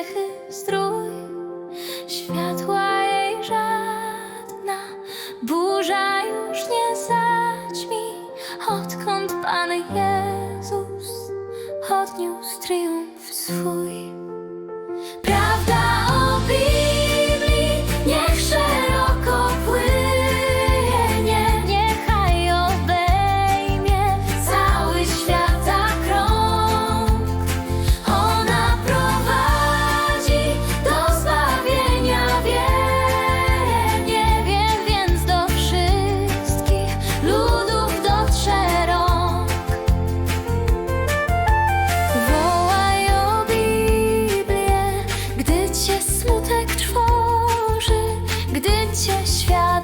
cechy, strój, światła jej żadna burza już nie zaćmi, odkąd Pan Jezus odniósł triumf swój. gdy cię świat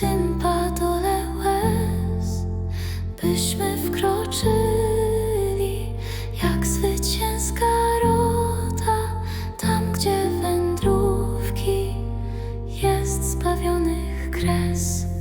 tym padole byśmy wkroczyli jak zwycięska rota, tam gdzie wędrówki jest zbawionych kres.